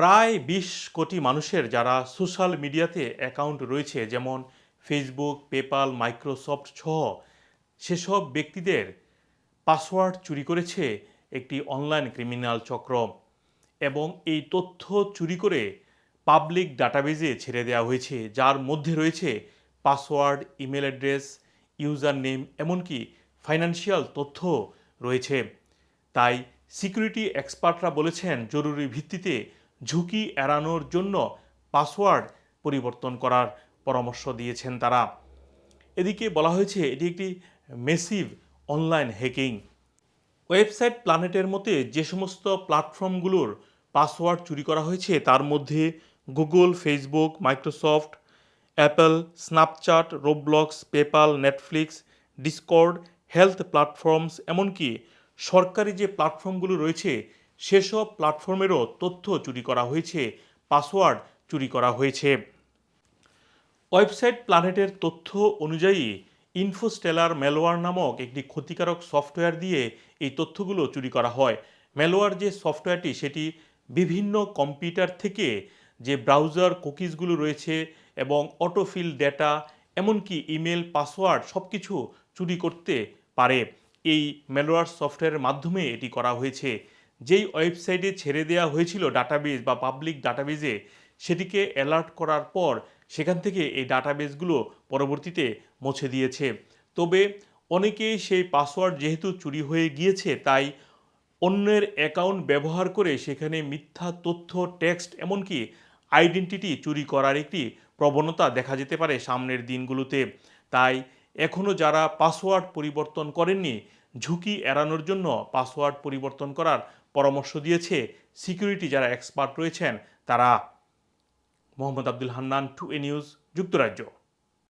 প্রায় বিশ কোটি মানুষের যারা সোশ্যাল মিডিয়াতে অ্যাকাউন্ট রয়েছে, যেমন ফেসবুক, পেপাল, মাইক্রোসফট সহ, সেসব ব্যক্তিদের পাসওয়ার্ড চুরি করেছে একটি অনলাইন ক্রিমিনাল চক্র এবং এই তথ্য চুরি করে পাবলিক ডাটাবেজে ছেড়ে দেওয়া হয়েছে, যার মধ্যে রয়েছে password, email address user name এমনকি ফাইন্যান্সিয়াল তথ্য রয়েছে। তাই সিকিউরিটি এক্সপার্টরা বলেছেন, জরুরি ভিত্তিতে ঝুঁকি এড়ানোর জন্য পাসওয়ার্ড পরিবর্তন করার পরামর্শ দিয়েছেন তারা। এদিকে বলা হয়েছে, এটি একটি মেসিভ অনলাইন হ্যাকিং। ওয়েবসাইট প্ল্যানেটের মতে, যে সমস্ত প্ল্যাটফর্মগুলোর পাসওয়ার্ড চুরি করা হয়েছে, তার মধ্যে Google, Facebook, Microsoft, Apple, Snapchat, Roblox PayPal Netflix, Discord, health platforms, এমনকি সরকারি যে প্ল্যাটফর্মগুলো রয়েছে সেসব প্ল্যাটফর্মেরও তথ্য চুরি করা হয়েছে, পাসওয়ার্ড চুরি করা হয়েছে। ওয়েবসাইট প্ল্যানেটের তথ্য অনুযায়ী, ইনফোস্টেলার ম্যালওয়ার নামক একটি ক্ষতিকারক সফটওয়্যার দিয়ে এই তথ্যগুলো চুরি করা হয়। ম্যালওয়ার যে সফটওয়্যারটি, সেটি বিভিন্ন কম্পিউটার থেকে যে ব্রাউজার কুকিজগুলো রয়েছে এবং অটোফিল ডেটা, এমনকি ইমেল, পাসওয়ার্ড সব কিছু চুরি করতে পারে। এই ম্যালওয়ার সফটওয়্যারের মাধ্যমে এটি করা হয়েছে। যেই ওয়েবসাইটে ছেড়ে দেওয়া হয়েছিল ডাটাবেজ বা পাবলিক ডাটাবেজে সেটিকে অ্যালার্ট করার পর সেখান থেকে এই ডাটাবেসগুলো পরবর্তীতে মুছে দিয়েছে। তবে অনেকেই সেই পাসওয়ার্ড যেহেতু চুরি হয়ে গিয়েছে, তাই অন্যের অ্যাকাউন্ট ব্যবহার করে সেখানে মিথ্যা তথ্য টেক্সট এমনকি আইডেন্টিটি চুরি করার একটি প্রবণতা দেখা যেতে পারে সামনের দিনগুলোতে। তাই এখনও যারা পাসওয়ার্ড পরিবর্তন করেননি ঝুঁকি এড়ানোর জন্য পাসওয়ার্ড পরিবর্তন করার পরামর্শ দিয়েছে সিকিউরিটি যারা এক্সপার্ট রয়েছেন তারা। মোহাম্মদ আব্দুল হান্নান, টু এ নিউজ, যুক্তরাজ্য।